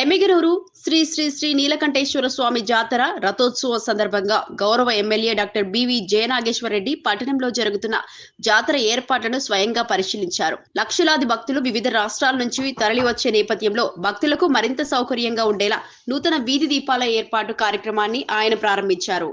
ఎమ్మిగనూరు శ్రీ శ్రీ శ్రీ నీలకంఠేశ్వర స్వామి జాతర రథోత్సవం సందర్భంగా గౌరవ ఎమ్మెల్యే డాక్టర్ బివి జయనాగేశ్వరరెడ్డి పట్టణంలో జరుగుతున్న జాతర ఏర్పాట్లను స్వయంగా పరిశీలించారు. లక్షలాది భక్తులు వివిధ రాష్ట్రాల నుంచి తరలివచ్చే నేపథ్యంలో భక్తులకు మరింత సౌకర్యంగా ఉండేలా నూతన వీధి దీపాల ఏర్పాటు కార్యక్రమాన్ని ఆయన ప్రారంభించారు.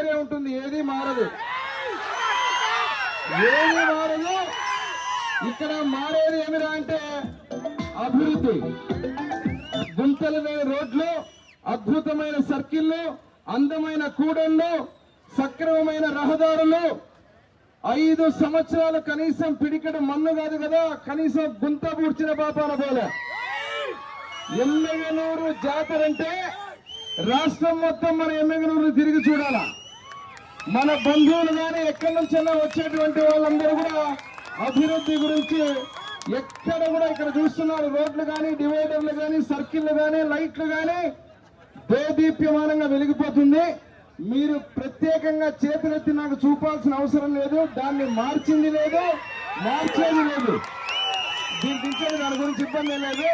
వేరే ఉంటుంది ఏది మారదు. ఏది మారదు ఇక్కడ మారేది ఏమిరా అంటే అభివృద్ధి. గుంతలు లేని రోడ్లు అద్భుతమైన సర్కిళ్ళు అందమైన కూడళ్ళు సక్రమమైన రహదారులు. ఐదు సంవత్సరాలు కనీసం పిడికడ మన్ను కాదు కదా కనీసం గుంత పూడ్చిన పాపాల పోలే. ఎమ్మెగనూరు జాతర అంటే రాష్ట్రం మొత్తం మన ఎమ్మెగనూరు తిరిగి చూడాలా? మన బంధువులు కానీ ఎక్కడి నుంచైనా వచ్చేటువంటి వాళ్ళందరూ కూడా అభివృద్ధి గురించి ఎక్కడ కూడా ఇక్కడ చూస్తున్నారు. రోడ్లు కానీ డివైడర్లు కానీ సర్కిళ్ళు కానీ లైట్లు కానీ దేదీప్యమానంగా వెలిగిపోతుంది. మీరు ప్రత్యేకంగా చేతులెత్తి నాకు చూపాల్సిన అవసరం లేదు. దాన్ని మార్చింది లేదు మార్చేది లేదు. దీని దించేది దాని గురించి ఇబ్బంది లేదు.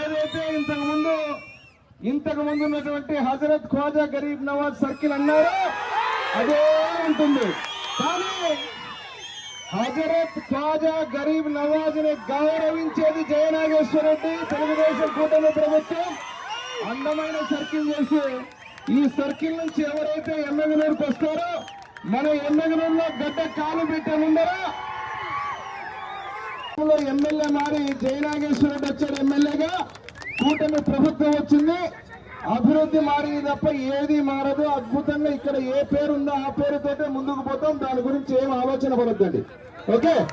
ఏదైతే ఇంతకుముందు ఇంతకు ముందు ఉన్నటువంటి హజరత్ ఖ్వాజా గరీబ్ నవాజ్ సర్కిల్ అన్నారో అదే ఉంటుంది. కానీ హజరత్ ఖాజా గరీబ్ నవాజ్ని గౌరవించేది జయనాగేశ్వర రెడ్డి. తెలుగుదేశం కూటమి ప్రభుత్వం అందమైన సర్కిల్ చేసి ఈ సర్కిల్ నుంచి ఎవరైతే ఎమ్మెగనూరుకు వస్తారో మన ఎమ్మెగనూరులో గడ్డ కాలు పెట్టే ఎమ్మెల్యే మారి జయనాగేశ్వర రెడ్డి వచ్చారు ఎమ్మెల్యేగా. కూటమి ప్రభుత్వం వచ్చింది. అభివృద్ధి మారింది తప్ప ఏది మారదు. అద్భుతంగా ఇక్కడ ఏ పేరు ఉందో ఆ పేరుతోటే ముందుకు పోతాం. దాని గురించి ఏం ఆలోచన పడద్దండి. ఓకే?